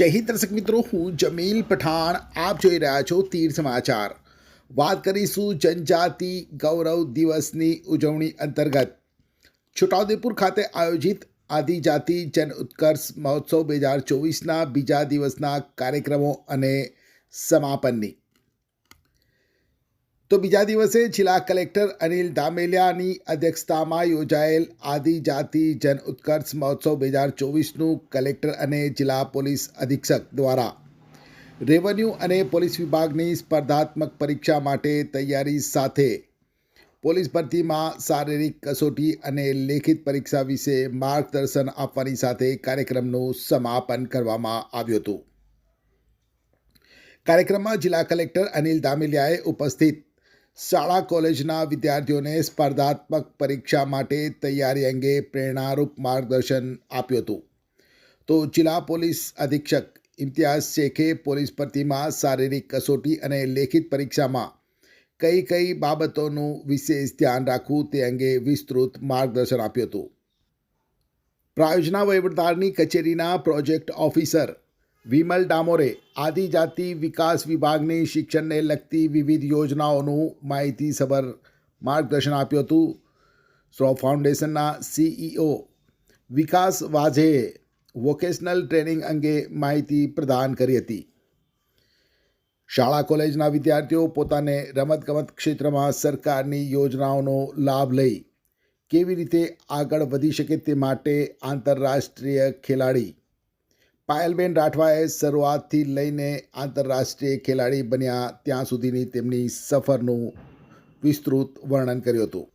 જય હિન્દ દર્શક મિત્રો, હું જમીલ પઠાણ. આપ જોઈ રહ્યા છો તીર સમાચાર. વાત કરીશું જનજાતિ ગૌરવ દિવસની ઉજવણી અંતર્ગત. છોટાઉદેપુર ખાતે આયોજિત આદિજાતિ જન ઉત્કર્ષ મહોત્સવ બે હજાર ચોવીસના બીજા દિવસના કાર્યક્રમો અને સમાપનની. તો બીજા દિવસે જિલ્લા કલેક્ટર અનિલ ધામેલિયાની અધ્યક્ષતામાં યોજાયેલ આદિજાતિ જન ઉત્કર્ષ મહોત્સવ બે હજાર ચોવીસનું કલેક્ટર અને જિલ્લા પોલીસ અધિક્ષક દ્વારા રેવન્યુ અને પોલીસ વિભાગની સ્પર્ધાત્મક પરીક્ષા માટે તૈયારી સાથે પોલીસ ભરતીમાં શારીરિક કસોટી અને લેખિત પરીક્ષા વિશે માર્ગદર્શન આપવાની સાથે કાર્યક્રમનું સમાપન કરવામાં આવ્યું હતું. કાર્યક્રમમાં જિલ્લા કલેક્ટર અનિલ દામેલિયાએ ઉપસ્થિત શાળા કોલેજના વિદ્યાર્થીઓને સ્પર્ધાત્મક પરીક્ષા માટે તૈયારી અંગે પ્રેરણારૂપ માર્ગદર્શન આપ્યું હતું. તો જિલ્લા પોલીસ અધિક્ષક ઇમ્તિયાઝ શેખે પોલીસ ભરતીમાં શારીરિક કસોટી અને લેખિત પરીક્ષામાં કઈ કઈ બાબતોનું વિશેષ ધ્યાન રાખવું તે અંગે વિસ્તૃત માર્ગદર્શન આપ્યું હતું. પ્રાયોજના વહીવટદારની કચેરીના પ્રોજેક્ટ ઓફિસર વિમલ ડામોરે આદિજાતિ વિકાસ વિભાગની શિક્ષણને લગતી વિવિધ યોજનાઓનું માહિતીસભર માર્ગદર્શન આપ્યું હતું. સ્રો ફાઉન્ડેશનના સીઈઓ વિકાસ વાઝેએ વોકેશનલ ટ્રેનિંગ અંગે માહિતી પ્રદાન કરી હતી. શાળા કોલેજના વિદ્યાર્થીઓ પોતાને રમતગમત ક્ષેત્રમાં સરકારની યોજનાઓનો લાભ લઈ કેવી રીતે આગળ વધી શકે તે માટે આંતરરાષ્ટ્રીય ખેલાડી પાયલબેન રાઠવાએ શરૂઆતથી લઈને આંતરરાષ્ટ્રીય ખેલાડી બન્યા ત્યાં સુધીની તેમની સફરનું વિસ્તૃત વર્ણન કર્યું હતું.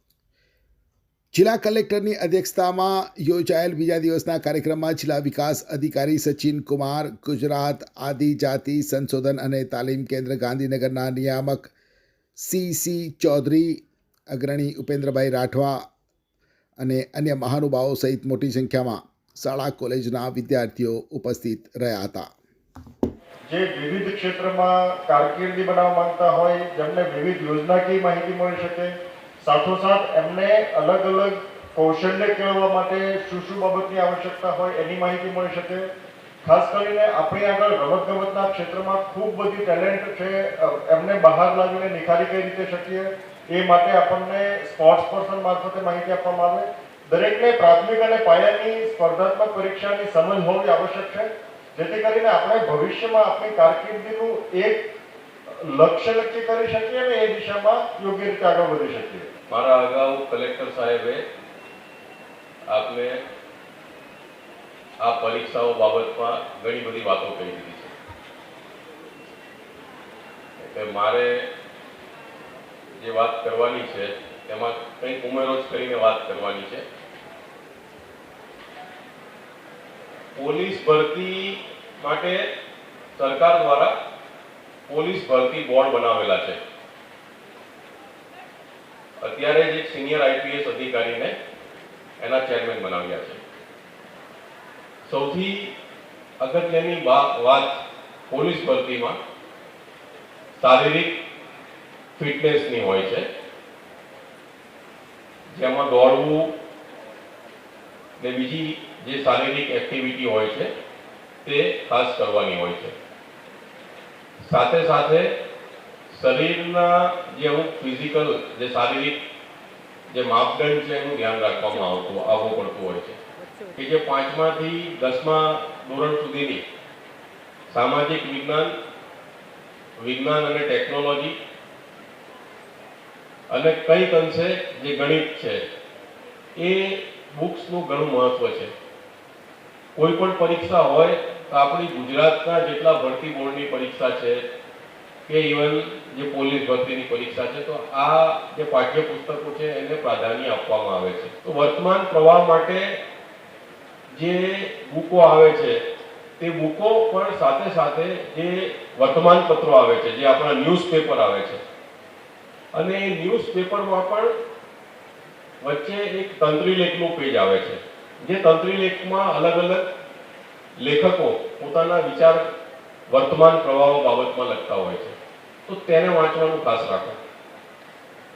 જિલ્લા કલેક્ટરની અધ્યક્ષતામાં યોજાયેલ બીજા દિવસના કાર્યક્રમમાં જિલ્લા વિકાસ અધિકારી સચિન કુમાર, ગુજરાત આદિજાતિ સંશોધન અને તાલીમ કેન્દ્ર ગાંધીનગરના નિયામક સી સી ચૌધરી, અગ્રણી ઉપેન્દ્રભાઈ રાઠવા અને અન્ય મહાનુભાવો સહિત મોટી સંખ્યામાં શાળા કોલેજના વિદ્યાર્થીઓ ઉપસ્થિત રહ્યા હતા. જે વિવિધ ક્ષેત્રમાં કારકિર્દી બનાવવા માંગતા હોય, જેમને વિવિધ યોજનાકીય માહિતી મળી શકે, સાથોસાથ એમને અલગ અલગ કૌશલ્ય કેળવવા માટે શું શું બાબતની આવશ્યકતા હોય એની માહિતી મળી શકે. ખાસ કરીને આપણી આગળ રમતગમતના ક્ષેત્રમાં ખૂબ બધી ટેલેન્ટ છે, એમને બહાર લાવીને નિખારી કઈ રીતે શકીએ, એ માટે આપણને સ્પોર્ટ્સ પર્સન મારફતે માહિતી આપવામાં આવે. દરેકને પ્રાથમિક અને પાયાની સ્પર્ધાત્મક પરીક્ષાની સમજ હોવી આવશ્યક છે, જેથી કરીને આપણે ભવિષ્યમાં આપણી કારકિર્દીનું એક લક્ષ્ય નક્કી કરી શકીએ અને એ દિશામાં યોગ્ય રીતે આગળ વધી શકીએ. મારા અગાઉ કલેક્ટર સાહેબે આપને આ પરીક્ષાઓ બાબતમાં ઘણી બધી વાતો કહી દીધી છે. એટલે મારે જે વાત કરવાની છે તેમાં કંઈક ઉમેરો જ કરીને વાત કરવાની છે. પોલીસ ભરતી માટે સરકાર દ્વારા પોલીસ ભરતી બોર્ડ બનાવેલા છે. અત્યારે જ એક સિનિયર આઈપીએસ અધિકારીને એના ચેરમેન બનાવ્યા છે. સૌથી અગત્યની વાત પોલીસ ભરતીમાં શારીરિક ફિટનેસની હોય છે. જેમાં દોડવું ને બીજી જે શારીરિક એક્ટિવિટી હોય છે, તે ખાસ કરવાની હોય છે. સાથે સાથે શરીરના જે અમુક ફિઝિકલ જે શારીરિક જે માપદંડ છે એનું ધ્યાન રાખવામાં આવતું, આવવું પડતું હોય છે. કે જે પાંચમાથી દસમા ધોરણ સુધીની સામાજિક વિજ્ઞાન વિજ્ઞાન અને ટેકનોલોજી અને કંઈક અંશે જે ગણિત છે, એ બુક્સનું ઘણું મહત્વ છે. કોઈ પણ પરીક્ષા હોય તો આપણી ગુજરાતના જેટલા ભરતી બોર્ડની પરીક્ષા છે, કે ઇવન જે પોલીસ ભરતીની પરીક્ષા છે, તો આ જે પાઠ્યપુસ્તકો છે એને પ્રાધાન્ય આપવામાં આવે છે. તો વર્તમાન પ્રવાહ માટે જે બુકો આવે છે, તે બુકો પણ સાથે સાથે જે વર્તમાન પત્રો આવે છે, જે આપણા ન્યૂઝપેપર આવે છે અને ન્યૂઝપેપરમાં પણ વચ્ચે એક તંત્રી લેખનું પેજ આવે છે. જે તંત્રી લેખમાં અલગ અલગ લેખકો પોતાના વિચાર વર્તમાન પ્રવાહો બાબતમાં લખતા હોય છે. તો તેને વાંચવાનું ખાસ રાખો.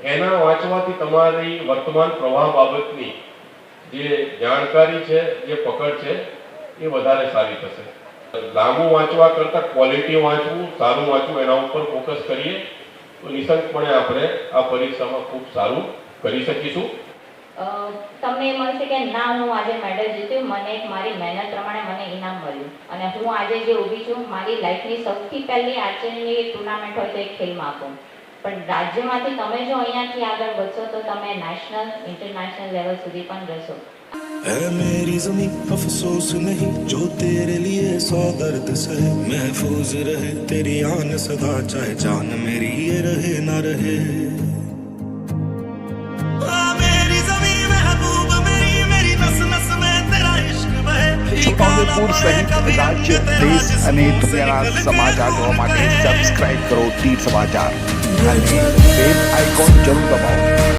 એના વાંચવાથી તમારી વર્તમાન પ્રવાહ બાબતની જે જાણકારી છે, જે પકડ છે, એ વધારે સારી થશે. લાંબુ વાંચવા કરતાં ક્વોલિટી વાંચવું, સારું વાંચવું એના ઉપર ફોકસ કરીએ. તો નિસંકપણે આપણે આ પરીક્ષામાં ખૂબ સારું કરી શકીશું. તમને એમ હશે કે ના, હું આજે મેડલ જીત્યું, મને મારી મહેનત પ્રમાણે મને ઇનામ મળ્યું. અને હું આજે જે ઊભી છું, મારી લાઈફની સૌથી પહેલી આર્ચરીની ટુર્નામેન્ટ હોય તો એક ખેલ મહાકુંભ પણ રાજ્યમાંથી તમે જો અહીંયાથી આગળ વધશો, તો તમે નેશનલ ઇન્ટરનેશનલ લેવલ સુધી પણ રહેશો. है मेरी जमीन अफसोस नहीं जो तेरे लिए सौ दर्द सहे महफूज रहे तेरी आन सदा चाहे जान मेरी ये रहे ना रहे हाँ, मेरी जमीन महबूब मेरी मेरी नस नस में तेरा इश्क बहे છોટાઉદેપુર સહિત રાજ્ય દેશ અને દુનિયાના સમાચાર જોવા માટે સબસ્ક્રાઇબ કરો તીર સમાચાર અને બેલ આઇકોન જરૂર દબાવો